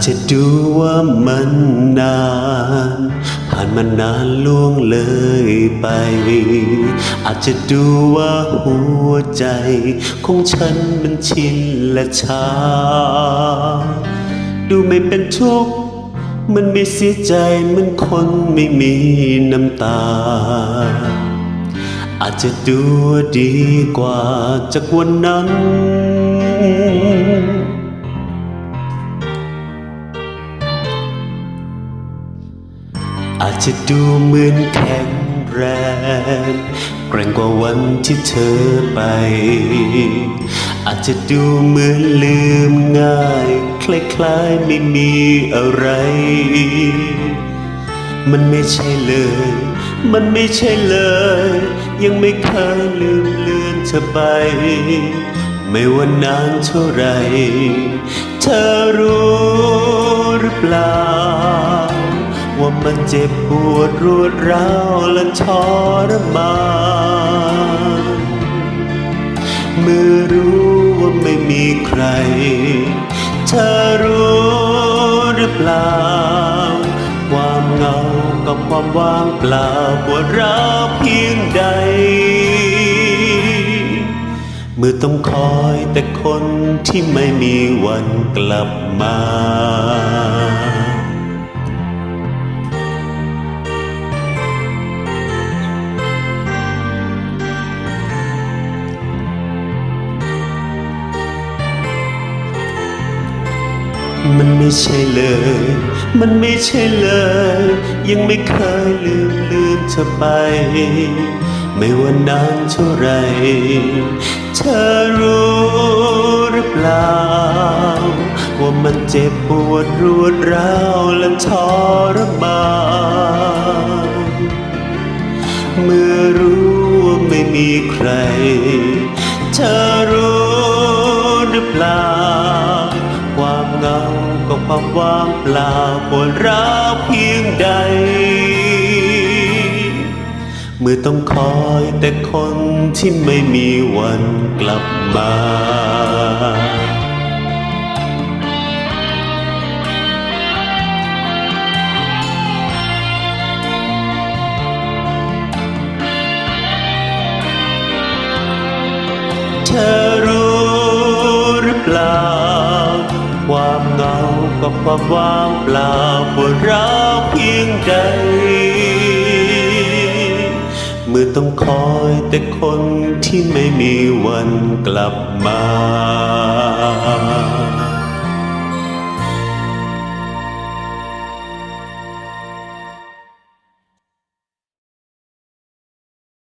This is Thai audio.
อาจจะดูว่ามันนาน ผ่านมานานล่วงเลยไป อาจจะดูว่าหัวใจ ของฉันมันชินและชาดูไม่เป็นทุกข์มันไม่เสียใจมือนคนไม่มีน้ำตา อาจจะดูดีกว่าจากวันนั้น จจะดูเหมือนแข็งแรงแกร่งกว่าวันที่เธอไป อาจจะดูเหมือนลืมง่าย คล้ายๆไม่มีอะไร มันไม่ใช่เลย มันไม่ใช่เลย ยังไม่เคยลืมเลือนเธอไป ไม่ว่านานเท่าไหรเธอรู้หรือเปล่า มันเจ็บปวดรวดร้าวและทรมานเมื่อรู้ว่าไม่มีใคร เธอรู้หรือเปล่า ความเหงากับความว่างเปล่าปวดร้าวเพียงใด เมื่อต้องคอยแต่คนที่ไม่มีวันกลับมา มันไม่ใช่เลย มันไม่ใช่เลย ยังไม่เคยลืมลืมเธอไป ไม่ว่านานเท่าไร เธอรู้หรือเปล่า ว่ามันเจ็บปวดรวดร้าวและทรมานเมื่อรู้ว่าไม่มีใคร เธอรู้หรือเปล่า กับความว่างเปล่าปวดร้าวเพียงใด เมื่อต้องคอยแต่คนที่ไม่มีวันกลับมาเธอรู้หรือเปล่า กับความว่างเปล่าปวดร้าวเพียงใด เมื่อต้องคอยแต่คนที่ไม่มีวันกลับมา